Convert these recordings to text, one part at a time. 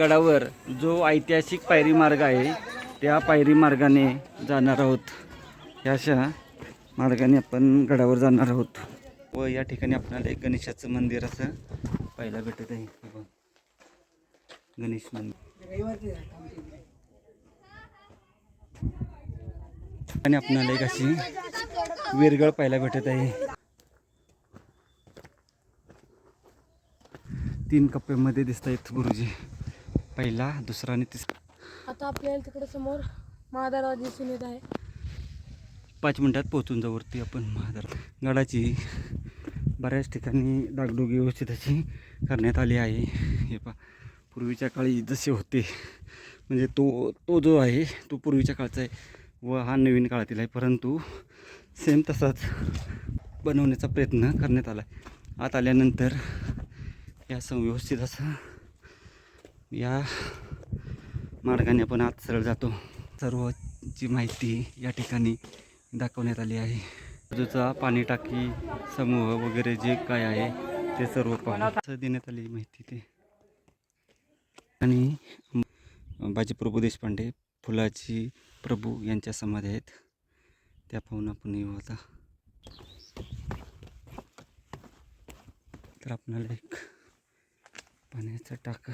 गडावर जो ऐतिहासिक पायरी मार्ग आहे त्या पायरी मार्गाने जाणार आहोत. ह्या अशा मार्गाने आपण गडावर जाणार आहोत. व या ठिकाणी आपल्याला एक गणेशाचं मंदिर असं पाहायला भेटत आहे. गणेश मंदिर. आणि आपणाला एक अशी विरगळ पाहायला भेटत आहे. तीन कप्प्यामध्ये दिसत आहेत गुरुजी. पहिला दुसरा आणि तिसरा आता आपल्याला तिकडे समोर महादरवाजा दिसून येत आहे. पाच मिनिटात पोहोचून जाऊ वरती आपण महादार गडाची बऱ्याच ठिकाणी डागडुगी व्यवस्थित अशी करण्यात आली आहे. हे पा पूर्वीच्या काळी जसे होते म्हणजे तो तो जो आहे तो पूर्वीच्या काळचा आहे व हा नवीन काळातील आहे. परंतु सेम तसाच बनवण्याचा प्रयत्न करण्यात आला आहे. आत आल्यानंतर या सुव्यवस्थित असं या मार्गाने आपण आत सरळ जातो. सर्वची माहिती या ठिकाणी दाखवण्यात आली आहे. बाजूचा पाणी टाकी समूह वगैरे जे काय आहे ते सर्व पाहून देण्यात आली माहिती ते. आणि बाजी प्रभू देशपांडे फुलाची प्रभू यांच्या समाधी आहेत. त्या पाहून आपण येऊ आता. तर आपणाला एक पाण्याचा टाका.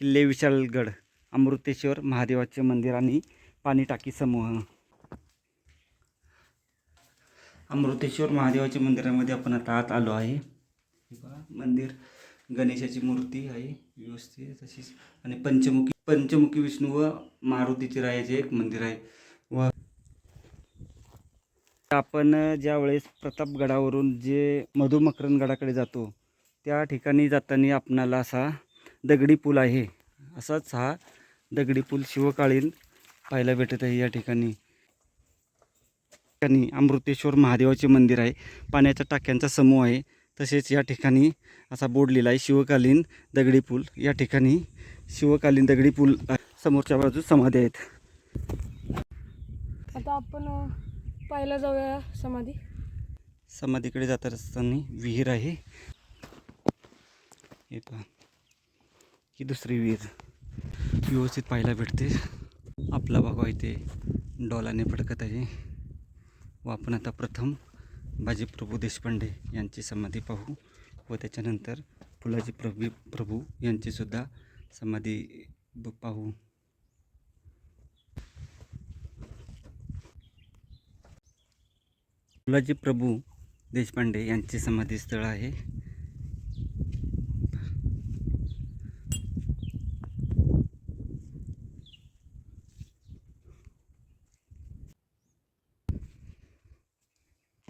किल्ले विशालगड अमृतेश्वर महादेवाचे मंदिर आणि पाणी टाकी समूह. अमृतेश्वर महादेवाच्या मंदिरामध्ये आपण आता आत आलो आहे. हे मंदिर गणेशाची मूर्ती आहे व्यवस्थित तशीच. आणि पंचमुखी पंचमुखी विष्णू व मारुतीचे रायाचे एक मंदिर आहे. व आपण ज्या वेळेस प्रतापगडावरून जे मधुमकरन गडाकडे जातो त्या ठिकाणी जाताना आपणाला असा दगडी पूल आहे. असाच हा दगडी पूल शिवकालीन पाहायला भेटत आहे या ठिकाणी. ठिकाणी अमृतेश्वर महादेवाचे मंदिर आहे. पाण्याच्या टाक्यांचा समूह आहे. तसेच या ठिकाणी असा बोर्ड लिहिला आहे शिवकालीन दगडी पूल. या ठिकाणी शिवकालीन दगडी पूल. समोरच्या बाजूस समाधी आहेत. आता आपण पाहायला जाऊया समाधी. समाधीकडे जात असताना विहीर आहे. की ही दुसरी विहीर व्यवस्थित पाहायला भेटते. आपला भाग आहे ते डॉलाने फडकत आहे. व आपण आता प्रथम बाजीप्रभू देशपांडे यांची समाधी पाहू व त्याच्यानंतर फुलाजी प्रभू प्रभू यांचीसुद्धा समाधी पाहू. फुलाजी प्रभू देशपांडे यांचे समाधीस्थळ आहे.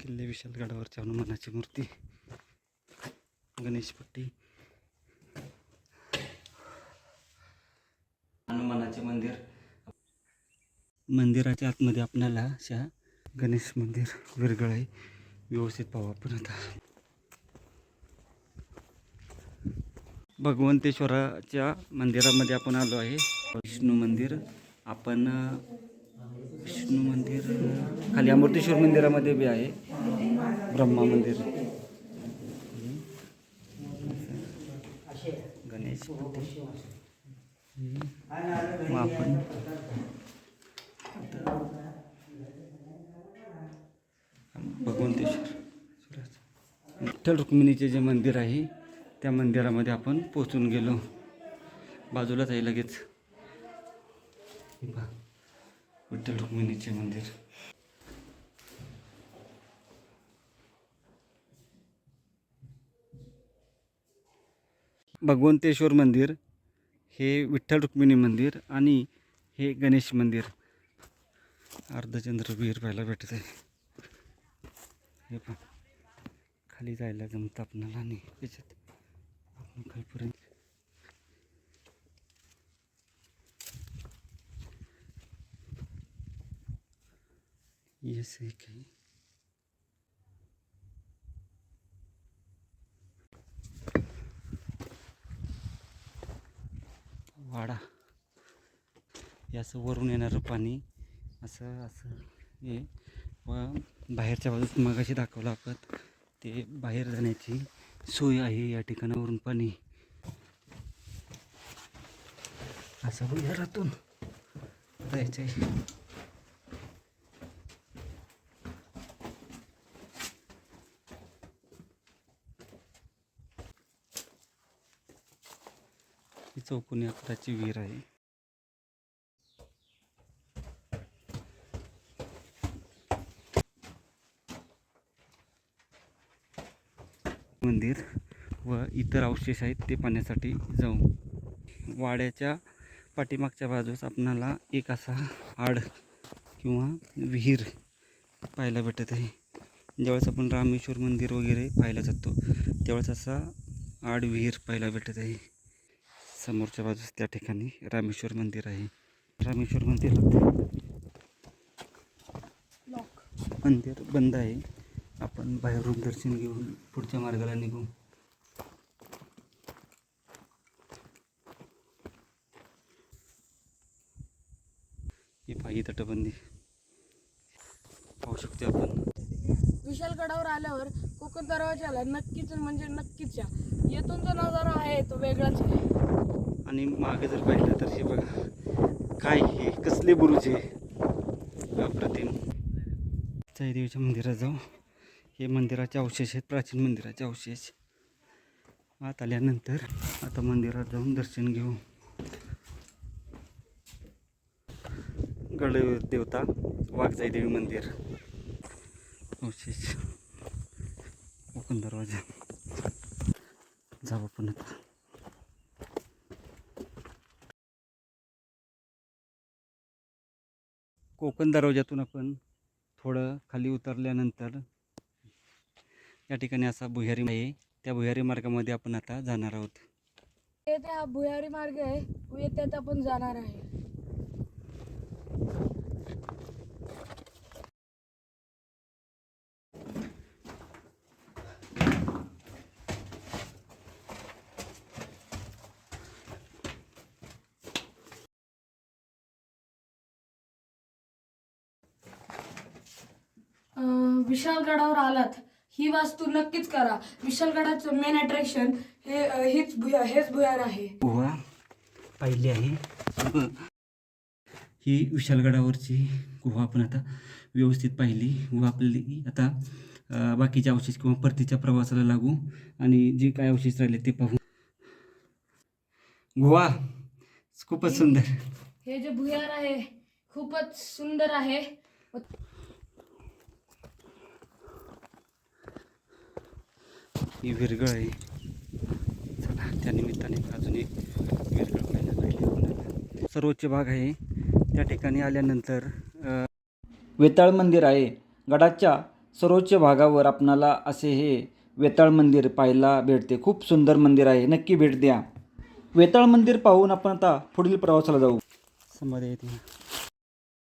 किल्ले विशालगडावरच्या हनुमानाची मूर्ती. गणेशपट्टी हनुमानाचे मंदिर. मंदिराच्या आतमध्ये आपल्याला अशा गणेश मंदिर विरगळ आहे. व्यवस्थित पाहू आपण आता. भगवंतेश्वराच्या मंदिरामध्ये आपण आलो आहे. विष्णू मंदिर. आपण विष्णू मंदिर खाली अमृतेश्वर मंदिरामध्ये बी आहे. ब्रह्मा मंदिर. गणेश मग आपण भगवंतेश्वर. विठ्ठल रुक्मिणीचे जे मंदिर आहे त्या मंदिरामध्ये आपण पोचून गेलो. बाजूलाच आहे लगेच. हे विठ्ठल रुक्मिणीचे मंदिर. भगवंतेश्वर मंदिर हे विठ्ठल रुक्मिणी मंदिर आणि हे गणेश मंदिर. अर्धचंद्र विहीर पाहायला भेटत आहे हे पण खाली जायला जमतं आपणाला आणि त्याच्यात आपण खालपर्यंत. येस एक वाडा. हे असं वरून येणारं पाणी असं असं हे. व बाहेरच्या बाजूस मगाशी दाखवलं आपण. ते बाहेर जाण्याची सोय आहे या ठिकाणावरून पाणी. असं भुयारातून जायचं आहे चौकोनी आकाराची विहीर आहे. मंदिर व इतर अवशेष आहेत ते पाहण्यासाठी जाऊ. वाड्याच्या पाठीमागच्या बाजूस आपणाला एक असा आड किंवा विहीर पाहायला भेटत आहे. ज्यावेळेस आपण रामेश्वर मंदिर वगैरे पाहायला जातो त्यावेळेस असा आड विहीर पाहायला भेटत आहे. समोरच्या बाजूस त्या ठिकाणी रामेश्वर मंदिर आहे. रामेश्वर मंदिरात मंदिर बंद आहे. आपण बाहेरून दर्शन घेऊन पुढच्या मार्गाला निघू. ही पायी तटबंदी. पाहू शकतो आपण. विशाल गडावर आल्यावर कोकण दरवाजाला नक्कीच म्हणजे नक्कीच या. येथून जो नजारा आहे तो वेगळाच आहे. आणि मागे जर पाहिलं तर हे बघा काय हे? कसले बुरुज आहे अप्रतिम देवीच्या मंदिरात जाऊ. हे मंदिराचे अवशेष आहेत प्राचीन मंदिराचे अवशेष. आत आल्यानंतर आता मंदिरात जाऊन दर्शन घेऊ. गड देवता वाघजाई देवी मंदिर. अवशेष. कोकण दरवाजा. जाऊ पण आता. कोकण दरवाजातून आपण थोडं खाली उतरल्यानंतर या ठिकाणी असा भुयारी आहे. त्या भुयारी मार्गामध्ये आपण आता जाणार आहोत. येथे हा भुयारी मार्ग आहे व येथे आपण जाणार आहे. विशालगडावर आलात ही वास्तू नक्कीच करा. विशालगडाचं मेन अट्रॅक्शन हे हीच भुया हेच भुयार आहे. गुहा पाहिली आहे. ही विशालगडावरची गुहा आपण आता व्यवस्थित पाहिली. व आपली आता बाकीचे अवशेष किंवा परतीच्या प्रवासाला लागू. आणि जे काय अवशेष राहिले ते पाहू. गुहा खूपच सुंदर. हे जे भुयार आहे खूपच सुंदर आहे. ही विरगळ आहे. चला त्या निमित्ताने अजून एक विरगळ पाहायला पाहिजे आपल्याला सर्वोच्च भाग आहे. त्या ठिकाणी आल्यानंतर वेताळ मंदिर आहे. गडाच्या सर्वोच्च भागावर आपणाला असे हे वेताळ मंदिर पाहायला भेटते. खूप सुंदर मंदिर आहे. नक्की भेट द्या. वेताळ मंदिर पाहून आपण आता पुढील प्रवासाला जाऊ. समाधी येते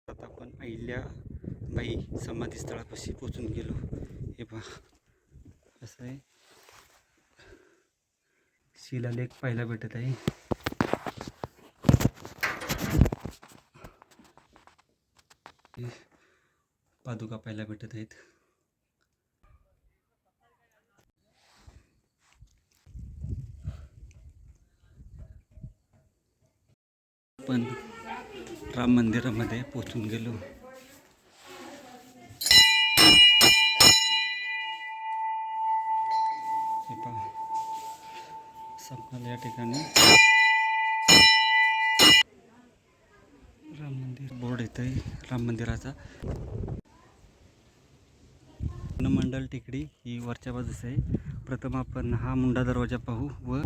आता आपण अहिल्या बाई समाधी स्थळापाशी पोचून गेलो. हे पहा. असं आहे. शिलालेख पाहायला भेटत हे पादुका पाहायला भेटत पण राम मंदिरामध्ये पोचून गेलो। आपल्याला या ठिकाणी राम मंदिर बोर्ड येत आहे राम मंदिराचा. मंडल टेकडी ही वरच्या बाजूस आहे. प्रथम आपण हा मुंडा दरवाजा पाहू व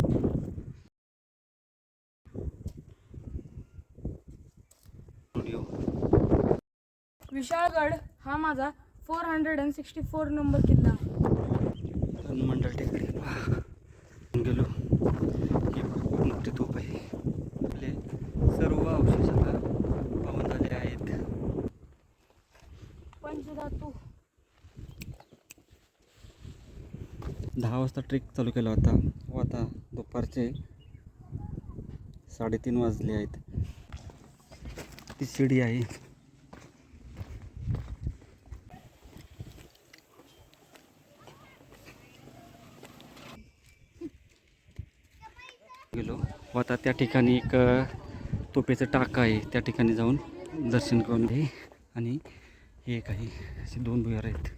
विशाळगड हा माझा four hundred and sixty four number किल्ला आहे. मंडळ टेकडी. दहा वाजता ट्रेक चालू केला होता. व आता दुपारचे साडेतीन वाजले आहेत. ती शिडी आहे. गेलो. व आता त्या ठिकाणी एक तोपेचं टाका आहे. त्या ठिकाणी जाऊन दर्शन करून घे आणि हे काही असे दोन भुयार आहेत.